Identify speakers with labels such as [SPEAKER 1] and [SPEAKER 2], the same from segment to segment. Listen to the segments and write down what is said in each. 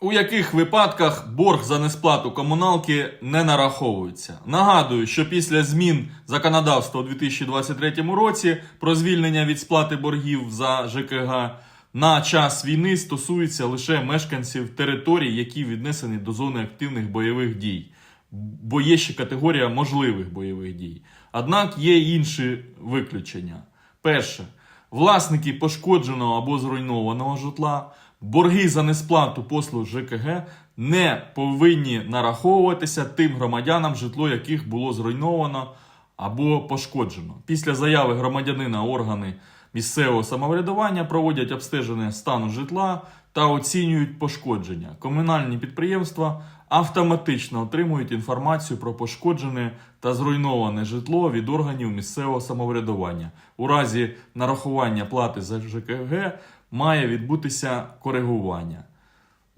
[SPEAKER 1] У яких випадках борг за несплату комуналки не нараховується? Нагадую, що після змін законодавства у 2023 році про звільнення від сплати боргів за ЖКГ на час війни стосується лише мешканців територій, які віднесені до зони активних бойових дій, бо є ще категорія можливих бойових дій. Однак є інші виключення. Перше, власники пошкодженого або зруйнованого житла, борги за несплату послуг ЖКГ не повинні нараховуватися тим громадянам, житло яких було зруйновано або пошкоджено. Після заяви громадянина органи місцевого самоврядування проводять обстеження стану житла та оцінюють пошкодження. Комунальні підприємства автоматично отримують інформацію про пошкоджене та зруйноване житло від органів місцевого самоврядування. У разі нарахування плати за ЖКГ має відбутися коригування.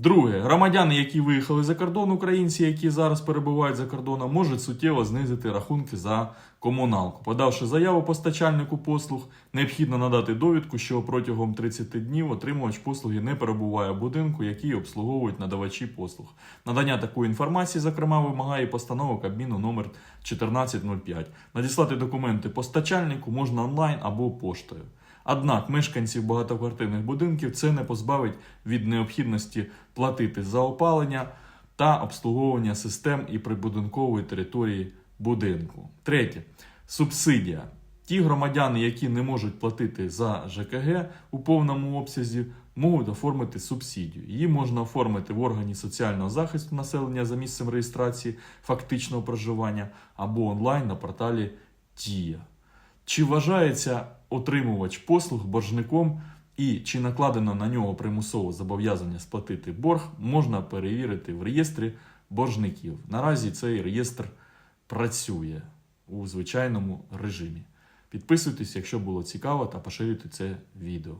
[SPEAKER 1] Друге, громадяни, які виїхали за кордон, українці, які зараз перебувають за кордоном, можуть суттєво знизити рахунки за комуналку. Подавши заяву постачальнику послуг, необхідно надати довідку, що протягом 30 днів отримувач послуги не перебуває в будинку, який обслуговують надавачі послуг. Надання такої інформації, зокрема, вимагає постанова Кабміну номер 1405. Надіслати документи постачальнику можна онлайн або поштою. Однак мешканців багатоквартирних будинків це не позбавить від необхідності платити за опалення та обслуговування систем і прибудинкової території будинку. Третє субсидія. Ті громадяни, які не можуть платити за ЖКГ у повному обсязі, можуть оформити субсидію. Її можна оформити в органі соціального захисту населення за місцем реєстрації фактичного проживання або онлайн на порталі Дія. Чи вважається отримувач послуг боржником і чи накладено на нього примусове зобов'язання сплатити борг, можна перевірити в реєстрі боржників. Наразі цей реєстр працює у звичайному режимі. Підписуйтесь, якщо було цікаво, та поширюйте це відео.